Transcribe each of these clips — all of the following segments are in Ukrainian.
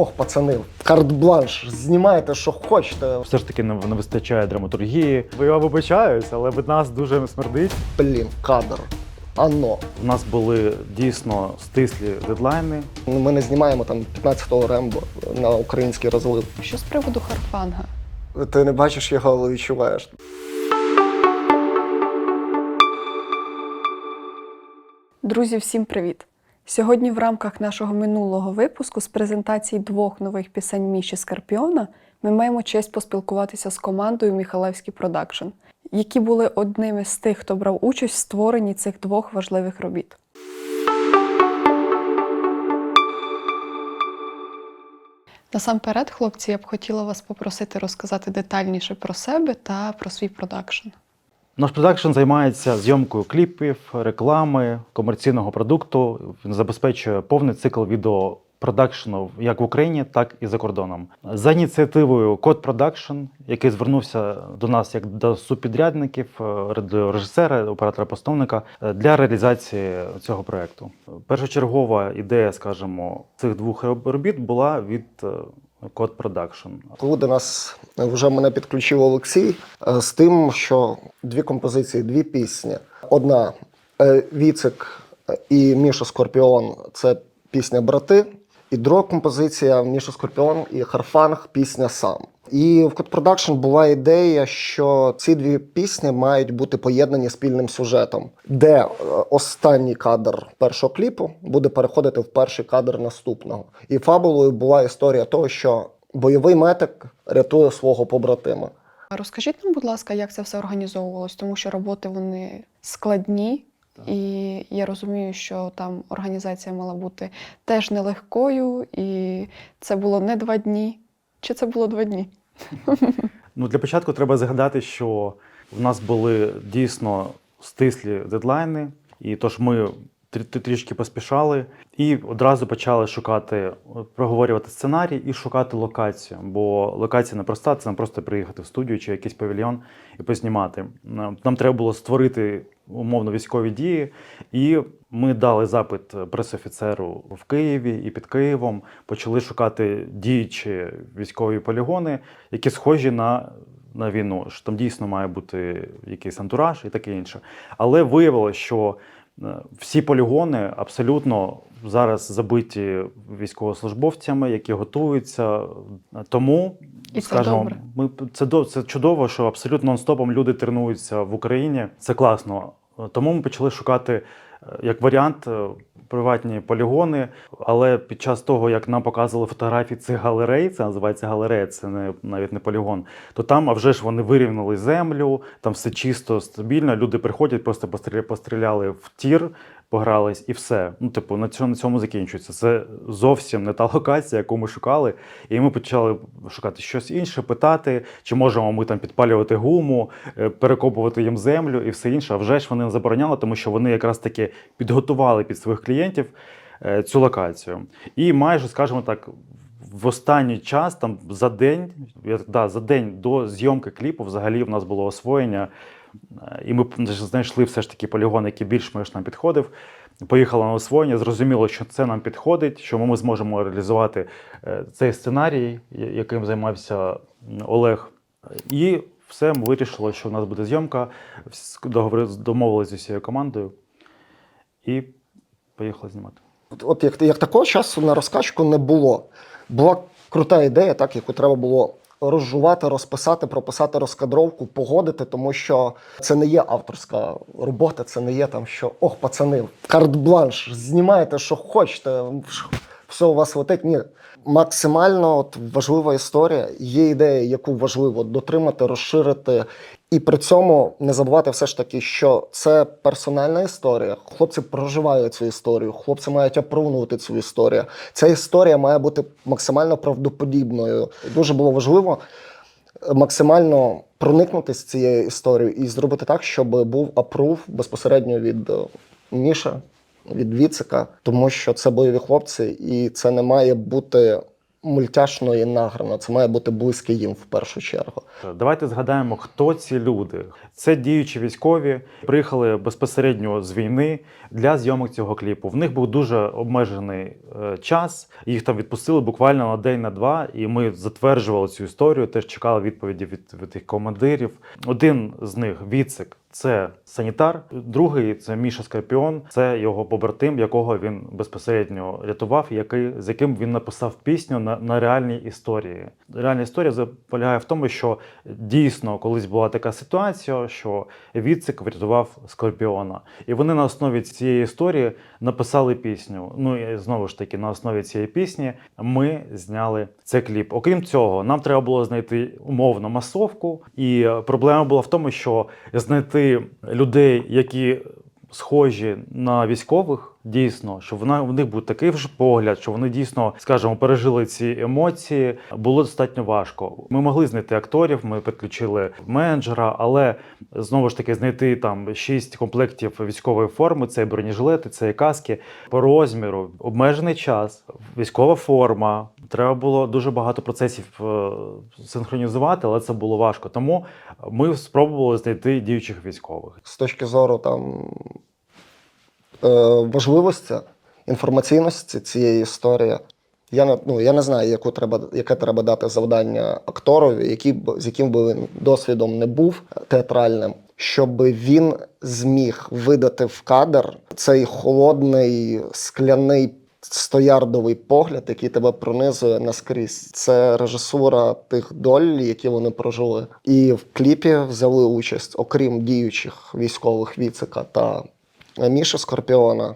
ох, пацани, карт-бланш, знімайте, що хочете. Все ж таки не, не вистачає драматургії. Бо Я вибачаюсь, але від нас дуже смердить. Блін, кадр. Ано. У нас були дійсно стислі дедлайни. Ми не знімаємо там 15-го рембо на український розлив. Що з приводу Харфанга? Ти не бачиш його, але відчуваєш. Друзі, всім привіт! Сьогодні в рамках нашого минулого випуску з презентації двох нових пісень Міші Скорпіона ми маємо честь поспілкуватися з командою Міхалевський Продакшн, які були одними з тих, хто брав участь в створенні цих двох важливих робіт. Насамперед, хлопці, я б хотіла вас попросити розказати детальніше про себе та про свій продакшн. Наш продакшн займається зйомкою кліпів, реклами, комерційного продукту. Він забезпечує повний цикл відеопродакшену як в Україні, так і за кордоном. За ініціативою Код Продакшн, який звернувся до нас як до субпідрядників, е, до режисера, оператора-постановника е, для реалізації цього проекту. Першочергова ідея, скажімо, цих двох робіт була від е, Код Продакшн. Коли нас вже мене підключив Олексій е, з тим, що дві композиції, дві пісні. Одна е, Віцик і Міша Скорпіон це пісня Брати. І друга композиція Міша Скорпіон і Харфанг пісня Сам. І в Production була ідея, що ці дві пісні мають бути поєднані спільним сюжетом, де е, останній кадр першого кліпу буде переходити в перший кадр наступного. І фабулою була історія того, що бойовий метик рятує свого побратима. Розкажіть нам, будь ласка, як це все організовувалось, тому що роботи вони складні, і я розумію, що там організація мала бути теж нелегкою, і це було не два дні. Чи це було два дні? Ну, для початку треба згадати, що в нас були дійсно стислі дедлайни, і тож ми трішки поспішали і одразу почали шукати, проговорювати сценарій і шукати локацію. Бо локація не проста, це не просто приїхати в студію чи якийсь павільйон і познімати. Нам- треба було створити умовно військові дії, і ми дали запит пресофіцеру в Києві і під Києвом. Почали шукати діючі військові полігони, які схожі на, на війну. Що там дійсно має бути якийсь антураж і таке інше. Але виявилося, що е, всі полігони абсолютно зараз забиті військовослужбовцями, які готуються. Тому, І це скажімо, добре. ми це до це чудово, що абсолютно нон-стопом люди тренуються в Україні. Це класно. Тому ми почали шукати е, як варіант е, приватні полігони. Але під час того, як нам показували фотографії цих галерей, це називається галерея, це не навіть не полігон. То там, а вже ж вони вирівняли землю, там все чисто, стабільно. Люди приходять, просто постріляли в тір, погрались і все. Ну, типу, на цьому, на цьому закінчується. Це зовсім не та локація, яку ми шукали. І ми почали шукати щось інше, питати, чи можемо ми там підпалювати гуму, е, перекопувати їм землю і все інше. А вже ж вони забороняли, тому що вони якраз таки підготували під своїх клієнтів е, цю локацію. І майже, скажімо так, в останній час, там за день, да, за день до зйомки кліпу, взагалі в нас було освоєння. Е, І ми знайшли все ж таки полігон, який більш-менш нам підходив. Поїхали на освоєння, зрозуміло, що це нам підходить, що ми зможемо реалізувати е, цей сценарій, яким займався Олег. І все, ми вирішили, що в нас буде зйомка. Домовилися з усією командою і поїхали знімати. От як, як такого часу на розкачку не було. Була крута ідея, так, яку треба було розжувати, розписати, прописати розкадровку, погодити, тому що це не є авторська робота, це не є там, що ох, пацани, карт-бланш, знімаєте, що хочете, все у вас летить. Ні. Максимально от важлива історія. Є ідея, яку важливо дотримати, розширити, і при цьому не забувати все ж таки, що це персональна історія. Хлопці проживають цю історію, хлопці мають опрунувати цю історію. Ця історія має бути максимально правдоподібною. Дуже було важливо е, максимально проникнути з цією історією і зробити так, щоб був апрув безпосередньо від е, Міша, від Віцика, тому що це бойові хлопці, і це не має бути мультяшно і награно. Це має бути близьке їм в першу чергу. Давайте згадаємо, хто ці люди. Це діючі військові, приїхали безпосередньо з війни для зйомок цього кліпу. В них був дуже обмежений е, час. Їх там відпустили буквально на день на два, і ми затверджували цю історію. Теж чекали відповіді від, від їх командирів. Один з них Віцик. Це санітар, другий це Міша Скорпіон, це його побратим, якого він безпосередньо рятував, який з яким він написав пісню на, на реальній історії. Реальна історія полягає в тому, що дійсно колись була така ситуація, що Віцик врятував Скорпіона, і вони на основі цієї історії написали пісню. Ну і знову ж таки, на основі цієї пісні ми зняли цей кліп. Окрім цього, нам треба було знайти умовно масовку, і проблема була в тому, що знайти людей, які схожі на військових, дійсно, що вона в них був такий ж погляд, що вони дійсно, скажімо, пережили ці емоції. Було достатньо важко. Ми могли знайти акторів, ми підключили менеджера, але знову ж таки знайти там шість комплектів військової форми: це бронежилети, це і каски по розміру, обмежений час, військова форма. Треба було дуже багато процесів е, синхронізувати, але це було важко. Тому ми спробували знайти діючих військових. З точки зору там важливості, інформаційності цієї історії. Я ну, я не знаю, яку треба, яке треба дати завдання акторові, який, з яким би він досвідом не був театральним, щоб він зміг видати в кадр цей холодний скляний стоярдовий погляд, який тебе пронизує наскрізь. Це режисура тих доль, які вони прожили. І в кліпі взяли участь, окрім діючих військових Віцика та Міші Скорпіона,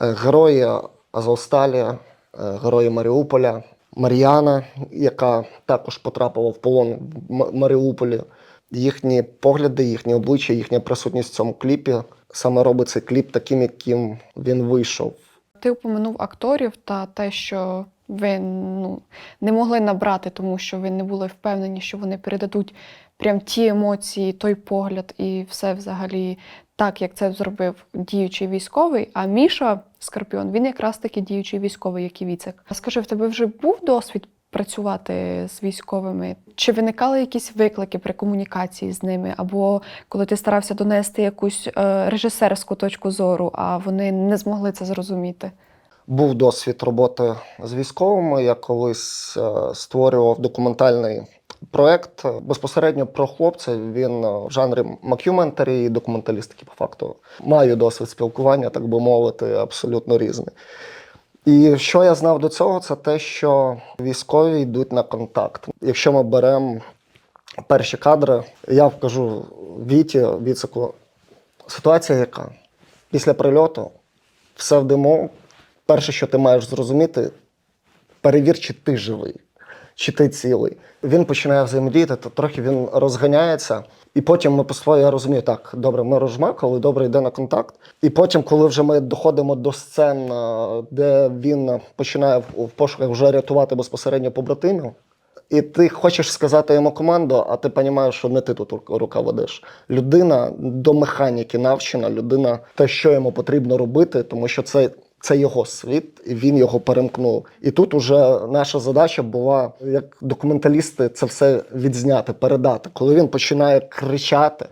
е, герої Азовсталі, е, герої Маріуполя, Мар'яна, яка також потрапила в полон в Маріуполі. Їхні погляди, їхні обличчя, їхня присутність в цьому кліпі саме робить цей кліп таким, яким він вийшов. Ти упомянув акторів та те, що ви ну, не могли набрати, тому що ви не були впевнені, що вони передадуть прям ті емоції, той погляд і все взагалі так, як це зробив діючий військовий. А Міша Скорпіон, він якраз таки діючий військовий, як і Віцек. А скажи, в тебе вже був досвід працювати з військовими? Чи виникали якісь виклики при комунікації з ними? Або коли ти старався донести якусь е, режисерську точку зору, а вони не змогли це зрозуміти? Був досвід роботи з військовими. Я колись е, створював документальний проект безпосередньо про хлопця. Він е, в жанрі макюментарі і документалістики, по факту. Маю досвід спілкування, так би мовити, абсолютно різний. І що я знав до цього, це те, що військові йдуть на контакт. Якщо ми беремо перші кадри, я вкажу Віті, Віцику, ситуація яка? Після прильоту все в диму. Перше, що ти маєш зрозуміти, перевір, чи ти живий, чи ти цілий. Він починає взаємодіяти, то трохи він розганяється. І потім ми по я розумію, так, добре, ми розжмакали, добре йде на контакт. І потім, коли вже ми доходимо до сцен, е, де він починає в пошуках вже рятувати безпосередньо побратимів, і ти хочеш сказати йому команду, а ти розумієш, що не ти тут рука ведеш. Людина до механіки навчена, людина те, що йому потрібно робити, тому що це, це його світ, і він його перемкнув. І тут уже наша задача була, як документалісти, це все відзняти, передати. Коли він починає кричати,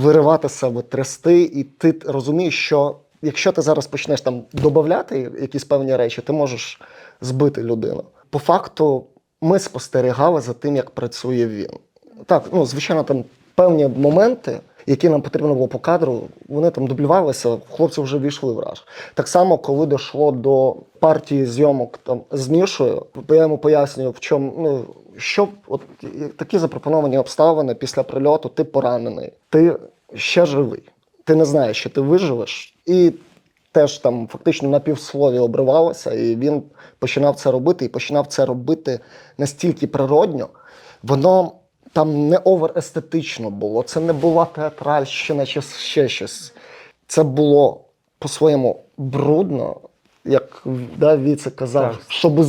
виривати себе, трясти, і ти розумієш, що якщо ти зараз почнеш там додати якісь певні речі, ти можеш збити людину. По факту, ми спостерігали за тим, як працює він. Так, ну звичайно, там певні моменти, які нам потрібно було по кадру, вони там дублювалися, хлопці вже війшли в раж. Так само, коли дійшло до партії зйомок там з Мішою, я йому пояснюю, в чому ну. Що от такі запропоновані обставини після прильоту, ти поранений, ти ще живий, ти не знаєш, що ти виживеш, і теж там фактично на півслові обривалося, і він починав це робити, і починав це робити настільки природньо, воно там не оверестетично було, це не була театральщина чи ще щось. Це було по-своєму брудно, як да, Віце казав, Так. щоб,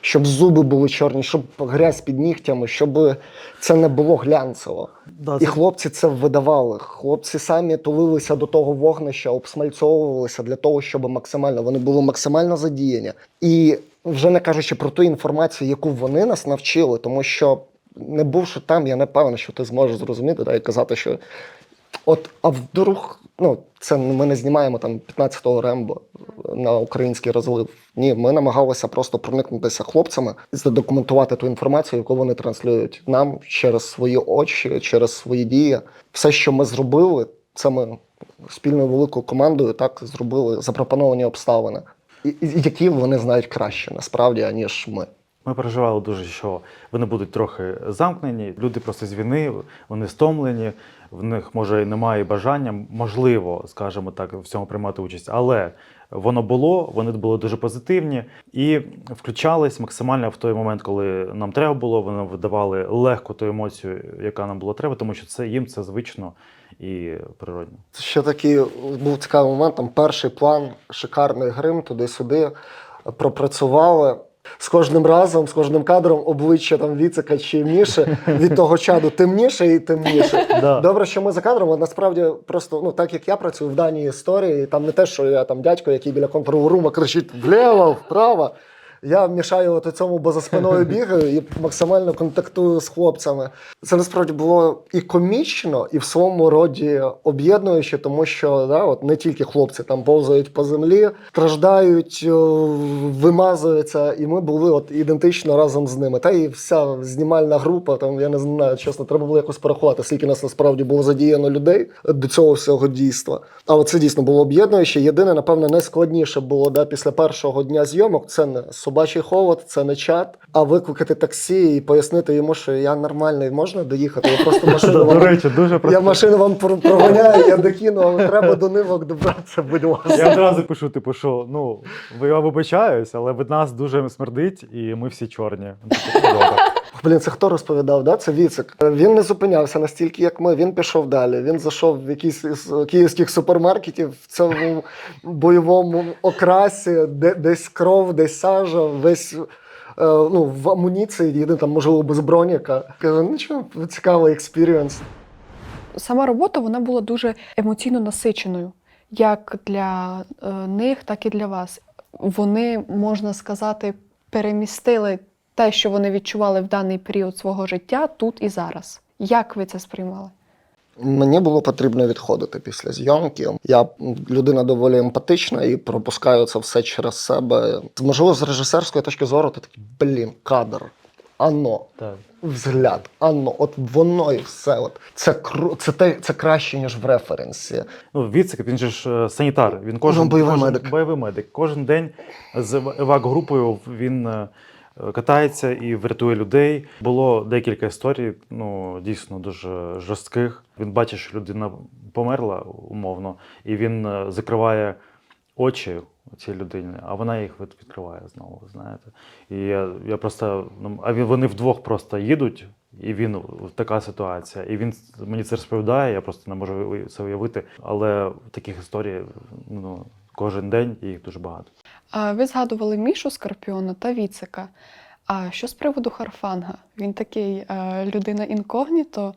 щоб зуби були чорні, щоб грязь під нігтями, щоб це не було глянцево. Да, І це- хлопці це видавали. Хлопці самі тулилися до того вогнища, обсмальцьовувалися для того, щоб максимально вони були максимально задіяні. І вже не кажучи про ту інформацію, яку вони нас навчили, тому що не бувши там, я не певен, що ти зможеш зрозуміти да, і казати, що от, а вдруг, ну, це ми не знімаємо там 15-го Рембо на український розлив. Ні, ми намагалися просто проникнутися хлопцями і задокументувати ту інформацію, яку вони транслюють нам через свої очі, через свої дії. Все, що ми зробили, це ми спільною великою командою так зробили запропоновані обставини, які вони знають краще насправді, аніж ми. Ми переживали дуже, що вони будуть трохи замкнені. Люди просто з війни, вони стомлені, в них може і немає бажання, можливо, скажімо так, в цьому приймати участь. Але воно було, вони були дуже позитивні і включались максимально в той момент, коли нам треба було. Вони видавали легко ту емоцію, яка нам було треба, тому що це їм це звично і природно. Ще такий був цікавий момент. Там перший план, шикарний грим, туди-сюди пропрацювали. З кожним разом, з кожним кадром обличчя там Віцика чи Міші від того чаду темніше і темніше. Да. Добре, що ми за кадром, а насправді просто ну так як я працюю в даній історії, там не те, що я там дядько, який біля контролрума кричить вліво, вправо. Я мішаю от цьому, бо за спиною бігаю і максимально контактую з хлопцями. Це насправді було і комічно, і в своєму роді об'єднуюче, тому що да, от не тільки хлопці там повзають по землі, страждають, вимазуються, і ми були от ідентично разом з ними. Та і вся знімальна група, там я не знаю, чесно, треба було якось порахувати, скільки нас насправді було задіяно людей до цього всього дійства. Але це дійсно було об'єднуюче. Єдине, напевно, найскладніше було да, після першого дня зйомок. Це не собачий холод, це не чат, а викликати таксі і пояснити йому, що я нормальний, можна доїхати. Я просто машину До вам речі, дуже я машину вам прогоняю, я докину, але треба до нивок добратися, будь ласка. Я одразу пишу, типу, що ну я вибачаюсь, але від нас дуже смердить, і ми всі чорні. Ну, типу, добре. Блін, це хто розповідав? Да? Це Віцик. Він не зупинявся настільки, як ми. Він пішов далі. Він зайшов в якийсь із київських супермаркетів в цьому бойовому окрасі, де десь кров, десь сажа, весь. е, Ну, в амуніції, єдине там, можливо, без броніка. Каже, нічого, цікавий експірієнс. Сама робота вона була дуже емоційно насиченою, як для е, них, так і для вас. Вони, можна сказати, перемістили те, що вони відчували в даний період свого життя тут і зараз. Як ви це сприймали? Мені було потрібно відходити після зйомки. Я людина доволі емпатична і пропускаю це все через себе. Можливо, з режисерської точки зору, ти такий, блін, кадр. Ано, Так. взгляд, ано, от воно і все. От це кру... це, те, це краще, ніж в референсі. Ну, Віцик, він же ж е, санітар. Він кожен Ну, бойовий кожен, медик. бойовий медик. Кожен день з евак-групою він е, катається і врятує людей. Було декілька історій, ну дійсно дуже жорстких. Він бачить, що людина померла умовно, і він е, закриває очі цій людині, а вона їх відкриває знову. Знаєте, і я, я просто ну, а вони вдвох просто їдуть. І він така ситуація. І він мені це розповідає, я просто не можу це уявити. Але таких історій ну, кожен день і їх дуже багато. А ви згадували Мішу Скорпіона та Віцика. А що з приводу Харфанга? Він такий е, людина інкогніто.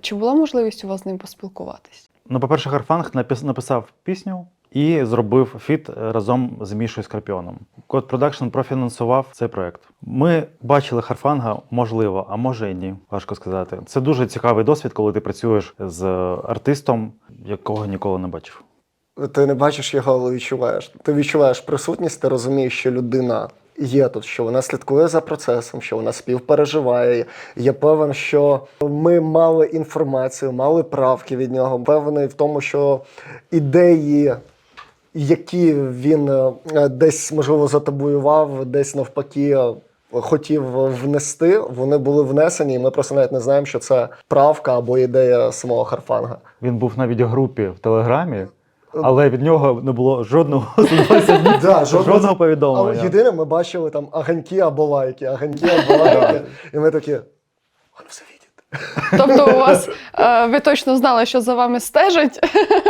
Чи була можливість у вас з ним поспілкуватись? Ну, по-перше, Харфанг напис- написав пісню і зробив фіт е, разом з Мішою Скорпіоном. Код Продакшн профінансував цей проект. Ми бачили Харфанга, можливо, а може і ні. Важко сказати. Це дуже цікавий досвід, коли ти працюєш з артистом, якого ніколи не бачив. Ти не бачиш його, але відчуваєш. Ти відчуваєш присутність, ти розумієш, що людина є тут, що вона слідкує за процесом, що вона співпереживає. Я певен, що ми мали інформацію, мали правки від нього. Певний в тому, що ідеї. Які він е, десь можливо затабуював, десь навпаки е, хотів внести, вони були внесені, і ми просто навіть не знаємо, що це правка або ідея самого Харфанга. Він був навіть у групі в Телеграмі, але від нього не було жодного за 20 Да, жодного Але повідомлення. єдине, ми бачили там аганьки або лайки, аганьки або лайки. І ми такі. Он все. Тобто, у вас е, ви точно знали, що за вами стежать,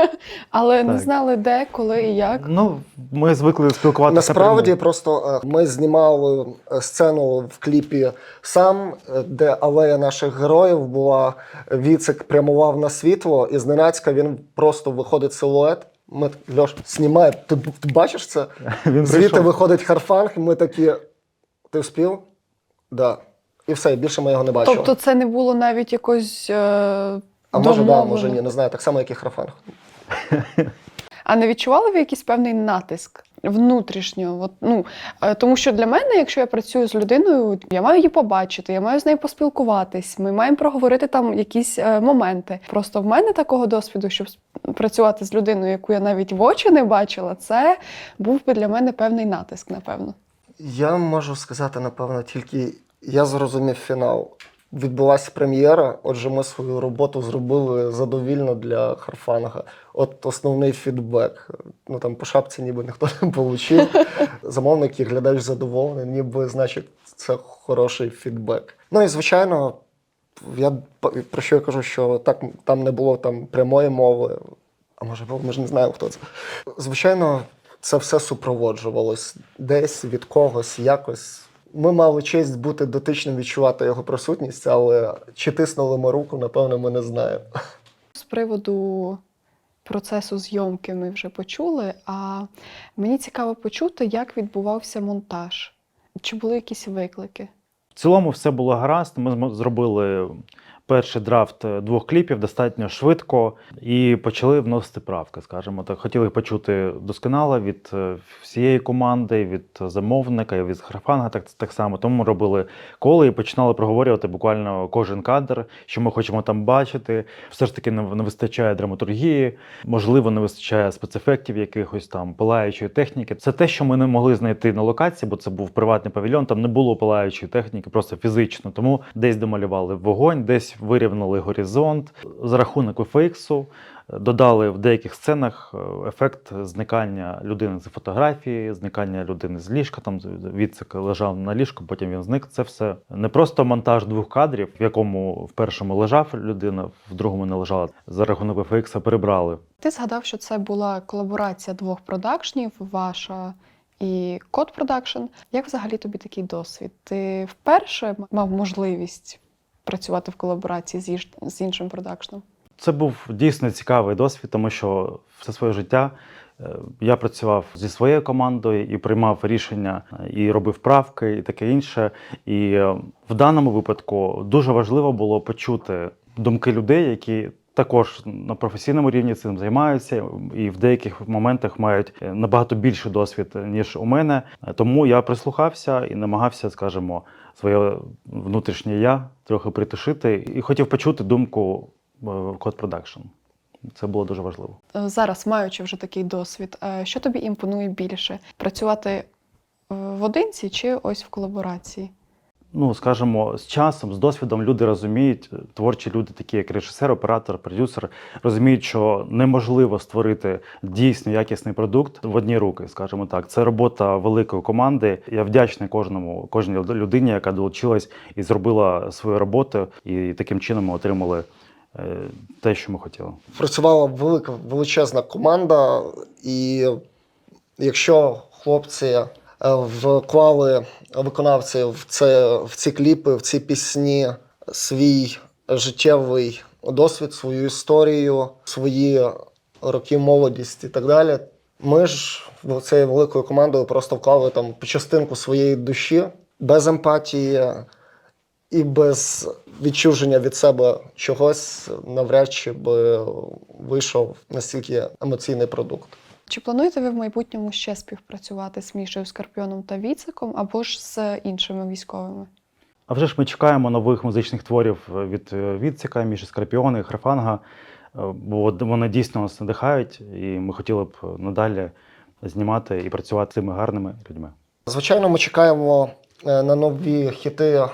але не знали де, коли і як. Ну, ми звикли спілкуватися. Насправді, просто е, ми знімали е, сцену в кліпі сам, де алея наших героїв була. Віцик прямував на світло, і зненацька він просто виходить силует, Ми Льош, знімає. Ти, ти бачиш це? Він Звідти прийшов. виходить Харфанг, і ми такі. Ти вспів? Да. І все, і більше ми його не бачили. Тобто це не було навіть якось. Е, а може, да, домовлено? може ні, не знаю, так само, як і Харфанг. А не відчували ви якийсь певний натиск внутрішньо? От, ну, е, тому що для мене, якщо я працюю з людиною, я маю її побачити, я маю з нею поспілкуватись, ми маємо проговорити там якісь е, моменти. Просто в мене такого досвіду, щоб працювати з людиною, яку я навіть в очі не бачила, це був би для мене певний натиск, напевно. Я можу сказати, напевно, тільки я зрозумів фінал. Відбулася прем'єра, отже, ми свою роботу зробили задовільно для Харфанга. От основний фідбек. Ну там по шапці ніби ніхто не отримав. Замовник і глядач задоволений, ніби значить це хороший фідбек. Ну і звичайно, я про що я кажу, що так там не було там прямої мови. А може, ми ж не знаємо, хто це. Звичайно, це все супроводжувалось десь від когось, якось. Ми мали честь бути дотичним, відчувати його присутність, але чи тиснули ми руку, напевно, ми не знаємо. З приводу процесу зйомки ми вже почули. А мені цікаво почути, як відбувався монтаж. Чи були якісь виклики? В цілому все було гаразд. Ми зробили перший драфт е, двох кліпів достатньо швидко і почали вносити правки. Скажімо так, хотіли почути досконало від е, всієї команди, від замовника, від графанга так, так само. Тому робили коло і починали проговорювати буквально кожен кадр, що ми хочемо там бачити. Все ж таки не вистачає драматургії, можливо, не вистачає спецефектів, якихось там палаючої техніки. Це те, що ми не могли знайти на локації, бо це був приватний павільйон, там не було палаючої техніки, просто фізично. Тому десь домалювали вогонь, десь вирівняли горизонт за рахунок VFX, Додали в деяких сценах е, ефект зникання людини з фотографії, зникання людини з ліжка. Там відсик лежав на ліжку, потім він зник. Це все не просто монтаж двох кадрів, в якому в першому лежав людина, в другому не лежала. За рахунок VFX перебрали. Ти згадав, що це була колаборація двох продакшнів, ваша і Код Продакшн. Як взагалі тобі такий досвід? Ти вперше мав можливість працювати в колаборації з, іншим продакшном? Це був дійсно цікавий досвід, тому що все своє життя е, я працював зі своєю командою і приймав рішення, е, і робив правки, і таке інше. І е, в даному випадку дуже важливо було почути думки людей, які також на професійному рівні цим займаються, і в деяких моментах мають набагато більший досвід, ніж у мене. Тому я прислухався і намагався, скажімо, своє внутрішнє я трохи притишити, і хотів почути думку Код Продакшн. Це було дуже важливо. Е, Зараз, маючи вже такий досвід, е, що тобі імпонує більше? Працювати е, в одинці чи ось в колаборації? Ну, скажімо, з часом, з досвідом люди розуміють, е, творчі люди, такі як режисер, оператор, продюсер, розуміють, що неможливо створити дійсно якісний продукт в одні руки, скажімо так. Це робота великої команди. Я вдячний кожному, кожній людині, яка долучилась і зробила свою роботу, і таким чином ми отримали е, те, що ми хотіли. Працювала велика величезна команда, і якщо хлопці вклали виконавці в це в ці кліпи, в ці пісні свій життєвий досвід, свою історію, свої роки молодість і так далі. Ми ж цією великою командою просто вклали там частинку своєї душі без емпатії і без відчуження від себе чогось навряд чи би вийшов настільки емоційний продукт. Чи плануєте ви в майбутньому ще співпрацювати з Мішею Скорпіоном та Віциком або ж з іншими військовими? А вже ж ми чекаємо нових музичних творів від е, Відсіка, Міші Скорпіони, Храфанга, е, бо вони дійсно нас надихають, і ми хотіли б надалі знімати і працювати з цими гарними людьми. Звичайно, ми чекаємо е, на нові хіти е,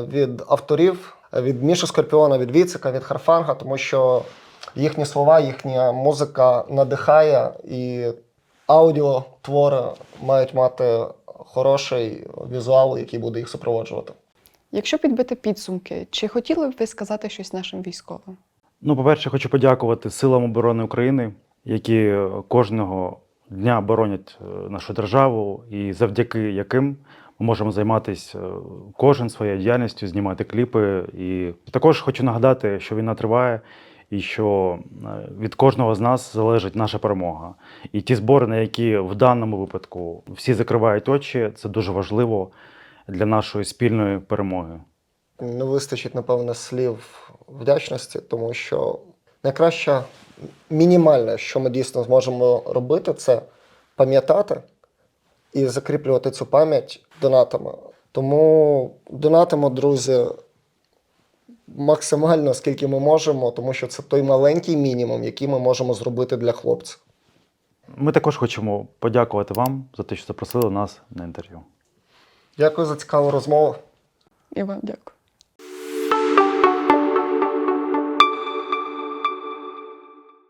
від авторів, е, від Міші Скорпіона, від Віцика, від Харфанга, тому що їхні слова, їхня музика надихає, і аудіотвори мають мати хороший візуал, який буде їх супроводжувати. Якщо підбити підсумки, чи хотіли б ви сказати щось нашим військовим? Ну, по-перше, хочу подякувати Силам оборони України, які кожного дня боронять е, нашу державу, і завдяки яким ми можемо займатися е, кожен своєю діяльністю, знімати кліпи. І також хочу нагадати, що війна триває, і що е, від кожного з нас залежить наша перемога. І ті збори, на які в даному випадку всі закривають очі, це дуже важливо для нашої спільної перемоги. Не вистачить, напевно, слів вдячності, тому що найкраще мінімальне, що ми дійсно зможемо робити, це пам'ятати і закріплювати цю пам'ять донатами. Тому донатимо, друзі, максимально, скільки ми можемо, тому що це той маленький мінімум, який ми можемо зробити для хлопців. Ми також хочемо подякувати вам за те, що запросили нас на інтерв'ю. Дякую за цікаву розмову. І вам дякую.